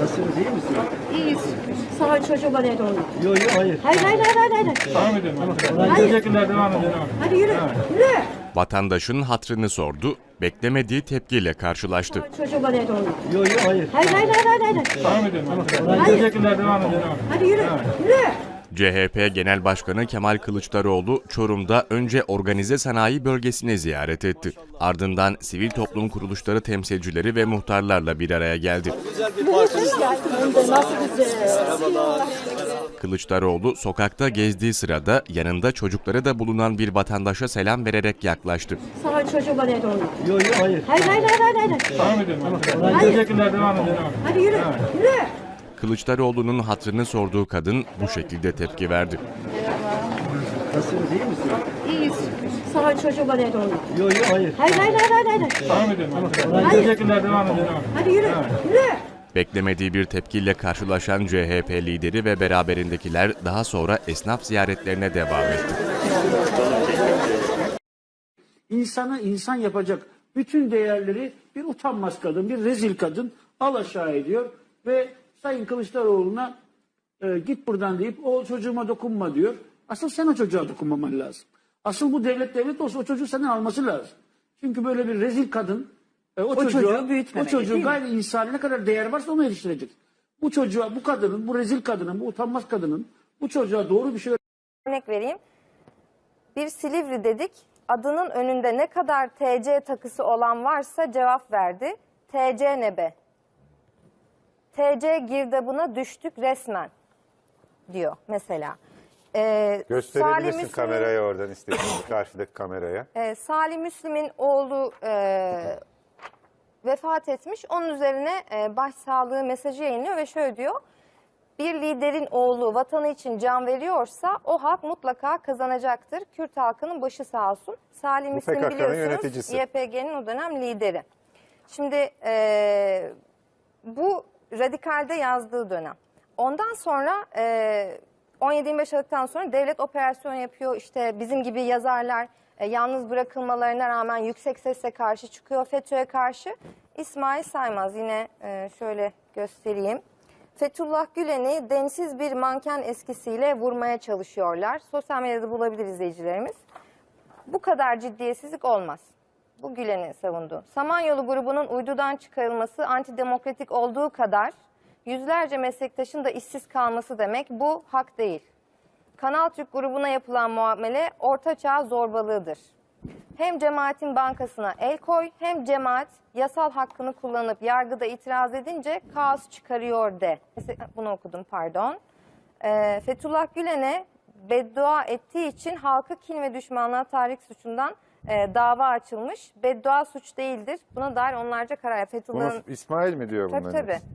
Nasılsınız iyi misiniz? İyiyiz. Sağ çocukla neydi onlar? Yok yok hayır. Hayır hayır hayır hayır. hayır. Devam edelim. Hayır. Hayır. Teşekkürler devam edelim. Hadi yürü. Yürü. Vatandaşın hatrını sordu, beklemediği tepkiyle karşılaştı. Sağ çocukla neydi onlar? Yok yok hayır. Hayır hayır hayır hayır. hayır. Devam edelim. Hayır. Teşekkürler devam edelim. Hadi yürü. Yürü. CHP Genel Başkanı Kemal Kılıçdaroğlu Çorum'da önce organize sanayi bölgesine ziyaret etti. Ardından sivil toplum kuruluşları temsilcileri ve muhtarlarla bir araya geldi. Kılıçdaroğlu sokakta gezdiği sırada yanında çocukları da bulunan bir vatandaşa selam vererek yaklaştı. Sağ çocukla neydi onlar? Yok yok hayır. Hayır hayır hayır hayır. hayır. Devam edelim. Hayır. Devam edelim. Hadi yürü. Yürü. Kılıçdaroğlu'nun hatrını sorduğu kadın bu şekilde tepki verdi. Nasılsınız iyi misiniz? İyiyiz. Sağ çocukla neydi onlar? Yok yok hayır. Hayır hayır hayır hayır. Devam edelim. Hayır. Devam edelim. Hadi yürü. Yürü. Beklemediği bir tepkiyle karşılaşan CHP lideri ve beraberindekiler daha sonra esnaf ziyaretlerine devam etti. İnsanı insan yapacak bütün değerleri bir utanmaz kadın, bir rezil kadın al aşağı ediyor ve Sayın Kılıçdaroğlu'na e, git buradan deyip o çocuğuma dokunma diyor. Asıl sen o çocuğa dokunmaman lazım. Asıl bu devlet devlet olsa o çocuğu senden alması lazım. Çünkü böyle bir rezil kadın e, o, çocuğa, çocuğu o büyütmemeli, çocuğu değil mi? gayri insani ne kadar değer varsa onu eriştirecek. Bu çocuğa, bu kadının, bu rezil kadının, bu utanmaz kadının bu çocuğa doğru bir şey Örnek vereyim. Bir Silivri dedik. Adının önünde ne kadar TC takısı olan varsa cevap verdi. TC ne be? TC girdabına düştük resmen diyor mesela. Ee, Gösterebilirsin Müslim'in- kameraya oradan istediğin karşıdaki kameraya. e, Salih Müslim'in oğlu e, vefat etmiş. Onun üzerine e, başsağlığı mesajı yayınlıyor ve şöyle diyor. Bir liderin oğlu vatanı için can veriyorsa o halk mutlaka kazanacaktır. Kürt halkının başı sağ olsun. Salih Müslim PKK'nın biliyorsunuz yöneticisi. YPG'nin o dönem lideri. Şimdi e, bu radikalde yazdığı dönem. Ondan sonra e, 17-25 Aralık'tan sonra devlet operasyon yapıyor. İşte bizim gibi yazarlar e, yalnız bırakılmalarına rağmen yüksek sesle karşı çıkıyor FETÖ'ye karşı. İsmail Saymaz yine e, şöyle göstereyim. Fethullah Gülen'i densiz bir manken eskisiyle vurmaya çalışıyorlar. Sosyal medyada bulabilir izleyicilerimiz. Bu kadar ciddiyetsizlik olmaz. Bu Gülen'in savunduğu. Samanyolu grubunun uydudan çıkarılması antidemokratik olduğu kadar yüzlerce meslektaşın da işsiz kalması demek bu hak değil. Kanal Türk grubuna yapılan muamele ortaçağ zorbalığıdır. Hem cemaatin bankasına el koy hem cemaat yasal hakkını kullanıp yargıda itiraz edince kaos çıkarıyor de. Bunu okudum pardon. Ee, Fethullah Gülen'e beddua ettiği için halkı kin ve düşmanlığa tahrik suçundan e, dava açılmış. Beddua suç değildir. Buna dair onlarca karar. Bunu Fethullah'ın İsmail mi diyor Tabii bunların? tabii. hepsi?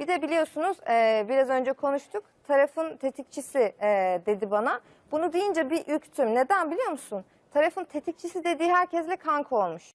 Bir de biliyorsunuz e, biraz önce konuştuk. Tarafın tetikçisi e, dedi bana. Bunu deyince bir üktüm. Neden biliyor musun? Tarafın tetikçisi dediği herkesle kanka olmuş.